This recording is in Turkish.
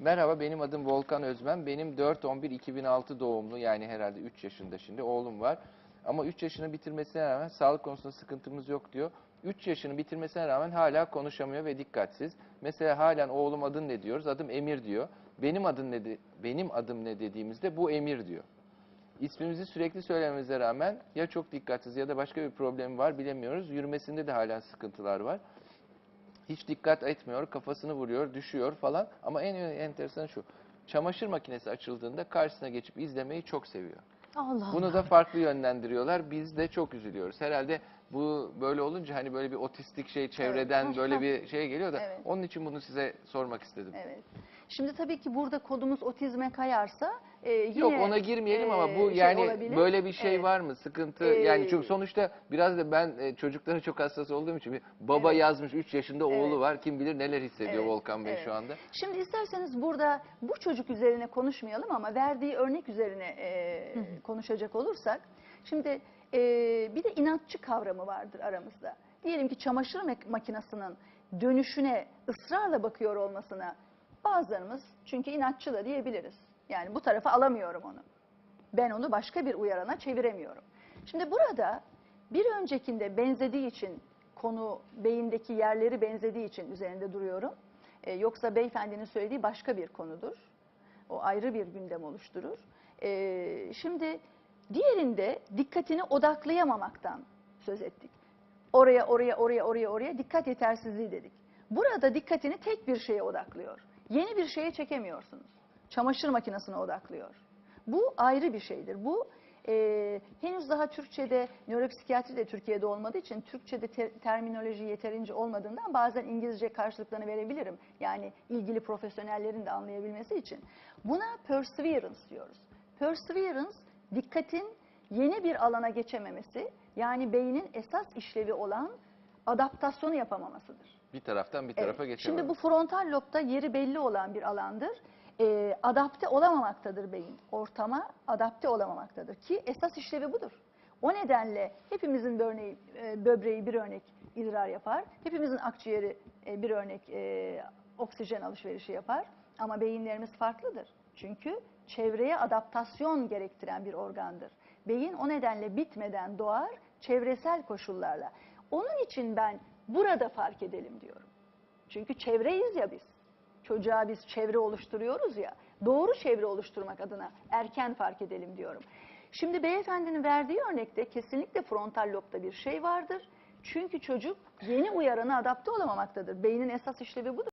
Merhaba benim adım Volkan Özmen. Benim 4-11-2006 doğumlu yani herhalde 3 yaşında şimdi oğlum var. Ama 3 yaşını bitirmesine rağmen sağlık konusunda sıkıntımız yok diyor. 3 yaşını bitirmesine rağmen hala konuşamıyor ve dikkatsiz. Mesela halen oğlum adın ne diyoruz? Adım Emir diyor. Benim adım ne de- benim adım ne dediğimizde bu Emir diyor. İsmimizi sürekli söylememize rağmen ya çok dikkatsiz ya da başka bir problemi var bilemiyoruz. Yürümesinde de hala sıkıntılar var. Hiç dikkat etmiyor, kafasını vuruyor, düşüyor falan. Ama en enteresan şu. Çamaşır makinesi açıldığında karşısına geçip izlemeyi çok seviyor. Allah Bunu da farklı yönlendiriyorlar. Biz de çok üzülüyoruz. Herhalde bu böyle olunca hani böyle bir otistik şey çevreden böyle bir şey geliyor da Evet. onun için bunu size sormak istedim. Evet. Şimdi tabii ki burada kodumuz otizme kayarsa e, yine Yok ona girmeyelim ama bu e, şey yani olabilir. böyle bir şey Evet. var mı? Sıkıntı Ee, yani çünkü sonuçta biraz da ben e, çocuklara çok hassas olduğum için bir baba Evet. yazmış 3 yaşında oğlu Evet. var. Kim bilir neler hissediyor Evet, Volkan Bey evet. şu anda. Şimdi isterseniz burada bu çocuk üzerine konuşmayalım ama verdiği örnek üzerine e, konuşacak olursak. Şimdi e, bir de inatçı kavramı vardır aramızda. Diyelim ki çamaşır mak- makinesinin dönüşüne ısrarla bakıyor olmasına bazılarımız çünkü inatçı da diyebiliriz. Yani bu tarafa alamıyorum onu. Ben onu başka bir uyarana çeviremiyorum. Şimdi burada bir öncekinde benzediği için konu beyindeki yerleri benzediği için üzerinde duruyorum. Ee, yoksa beyefendinin söylediği başka bir konudur. O ayrı bir gündem oluşturur. Ee, şimdi diğerinde dikkatini odaklayamamaktan söz ettik. Oraya, oraya, oraya, oraya, oraya dikkat yetersizliği dedik. Burada dikkatini tek bir şeye odaklıyor. Yeni bir şeye çekemiyorsunuz. Çamaşır makinesine odaklıyor. Bu ayrı bir şeydir. Bu e, henüz daha Türkçe'de, nöropsikiyatri de Türkiye'de olmadığı için Türkçe'de ter- terminoloji yeterince olmadığından bazen İngilizce karşılıklarını verebilirim. Yani ilgili profesyonellerin de anlayabilmesi için. Buna perseverance diyoruz. Perseverance, dikkatin yeni bir alana geçememesi, yani beynin esas işlevi olan adaptasyonu yapamamasıdır. Bir taraftan bir Evet. tarafa geçemem. Şimdi bu frontal lobda yeri belli olan bir alandır. Ee, adapte olamamaktadır beyin. Ortama adapte olamamaktadır ki esas işlevi budur. O nedenle hepimizin bir örneği, e, böbreği bir örnek idrar yapar. Hepimizin akciğeri e, bir örnek e, oksijen alışverişi yapar. Ama beyinlerimiz farklıdır. Çünkü çevreye adaptasyon gerektiren bir organdır. Beyin o nedenle bitmeden doğar çevresel koşullarla. Onun için ben burada fark edelim diyorum. Çünkü çevreyiz ya biz. Çocuğa biz çevre oluşturuyoruz ya. Doğru çevre oluşturmak adına erken fark edelim diyorum. Şimdi beyefendinin verdiği örnekte kesinlikle frontal lobda bir şey vardır. Çünkü çocuk yeni uyarana adapte olamamaktadır. Beynin esas işlevi budur.